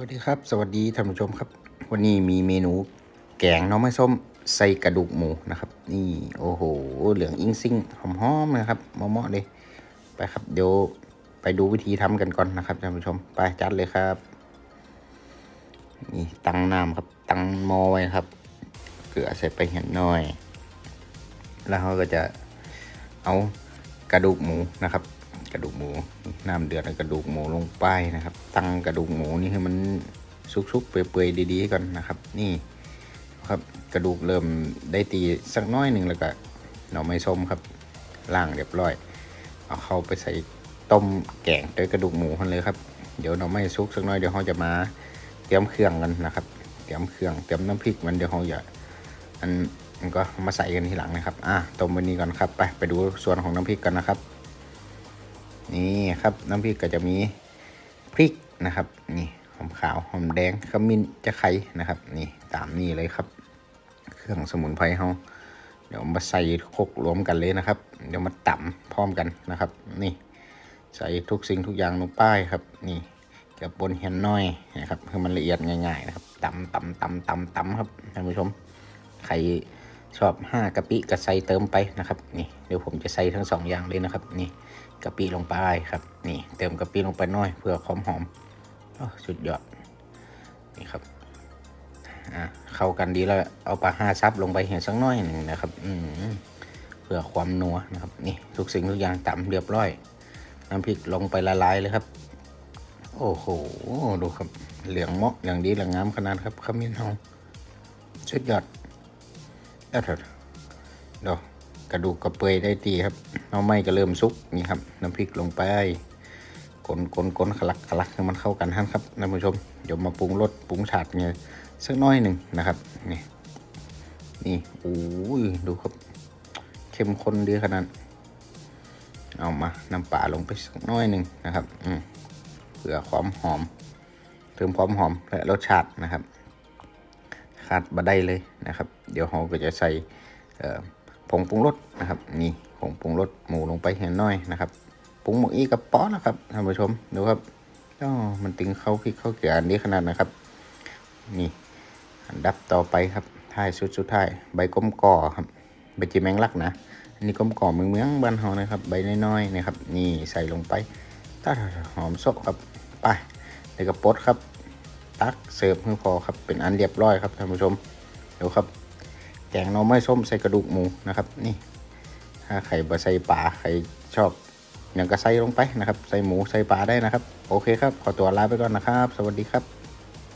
วัสดีครับ สวัสดีท่านผู้ชมครับ วันนี้มีเมนูแกงน้องไม้ส้มใส่กระดูกหมูนะครับ นี่โอ้โห เหลืองอิงซิ่งหอมๆนะครับเหมาะๆเลยไปครับเดี๋ยวไปดูวิธีทำกันก่อนนะครับท่านผู้ชมไปจัดเลยครับ นี่ตั้งน้ำครับ ตั้งหม้อไว้ครับ เกลือใส่ไปเห็นหน่อย แล้วเราก็จะเอากระดูกหมูนะครับ กระดูกหมูน้ำเดือดแล้วกระดูกหมูลงไปนะครับ ตั้งกระดูกหมูนี่ให้มันสุกๆเปื่อยๆดีๆก่อนนะครับ นี่ครับกระดูกเริ่มได้ตีสักน้อยหนึ่งแล้วก็หน่อไม้ส้มครับล่างเรียบร้อย เอาเข้าไปใส่ต้มแกงด้วยกระดูกหมูกันเลยครับ เดี๋ยวหน่อไม้สุกสักน้อยเดี๋ยวเราจะมาเตรียมเครื่องกันนะครับ เตรียมเครื่องเตรียมน้ำพริกมันเดี๋ยวเราจะอันมันก็มาใส่กันทีหลังนะครับ อะต้มวันนี้ก่อนครับ ไปไปดูส่วนของน้ำพริกกันนะครับ นี่ครับ น้ำพริกก็จะมีพริกนะครับ นี่หอมขาวหอมแดงขมิ้นจะไข่นะครับ นี่ตามนี่เลยครับ เครื่องสมุนไพรเขาเดี๋ยวมาใส่คกรวมกันเลยนะครับ เดี๋ยวมาต่ำพร้อมกันนะครับ นี่ ใส่ทุกสิ่งทุกอย่างลงไปครับ นี่กับบนเห็นน้อยนะครับคือมันละเอียดง่ายๆนะครับตำตำตำตำตำครับท่านผู้ชมใคร ชอบห้ากะปิก็ใส่เติมไปนะครับนี่เดี๋ยวผมจะใส่ทั้งสองอย่างเลยนะครับ นี่กะปิลงไปครับ นี่เติมกะปิลงไปน่อยเพื่อความหอมอสุดยอดนี่ครับอ่าเข้ากันดีแล้วเอาปลาห้าซับลงไปเห็นสักน้อยหนึ่งนะครับ อืเพื่อความนัวนะครับ นี่ทุกสิ่งทุกอย่างต่ำเรียบร้อยน้ำพริกลงไปละลายเลยครับ โอ้โหดูครับเหลืองเมาะอย่างดีเหลืองงามขนาดครับขมิ้นหอมสุดยอด เถอเดี๋ยวกระดูกกระเปยได้ดีครับเอาไม่ก็เริ่มสุกนี่ครับ น้ำพริกลงไปกลนกลนกลนขลักขลักให้มันเข้ากันท่านครับท่านผู้ชมเดี๋ยวมาปรุงรสปรุงฉาดเงี้ยสักน้อยหนึ่งนะครับ นี่นี่โอ้ยดูครับ เข้มข้นดีขนาดเอามาน้ำปลาลงไปสักน้อยหนึ่งนะครับ อืมเพื่อความหอมเติมความหอมและรสชาตินะครับ ขาดบะได้เลยนะครับ เดี๋ยวเราก็จะใส่ผงปรุงรสนะครับ นี่ผงปรุงรสหมูลงไปเห็นน้อยนะครับปรุงหมกอีกับป๊อแล้วครับท่านผู้ชมดูครับอ๋อมันตึงเข้าพริกเข้าเกลืออันนี้ขนาดนะครับ นี่อันดับต่อไปครับท้ายสุดสุดท้ายใบก้มก่อครับใบจีแมงลักนะอันนี้ก้มก่อเมืองเมืองบ้านเฮานะครับ ใบน้อยๆนะครับ นี่ใส่ลงไปตัดหอมสดครับไปเดี๋ยวก็ปดครับ ตักเสิร์ฟให้พอครับเป็นอันเรียบร้อยครับท่านผู้ชม เดี๋ยวครับแกงหน่อไม้ส้มใส่กระดูกหมูนะครับ นี่ถ้าใครบะใส่ปลาใครชอบอย่างก็ใส่ลงไปนะครับ ใส่หมูใส่ปลาได้นะครับ โอเคครับ ขอตัวลาไปก่อนนะครับ สวัสดีครับ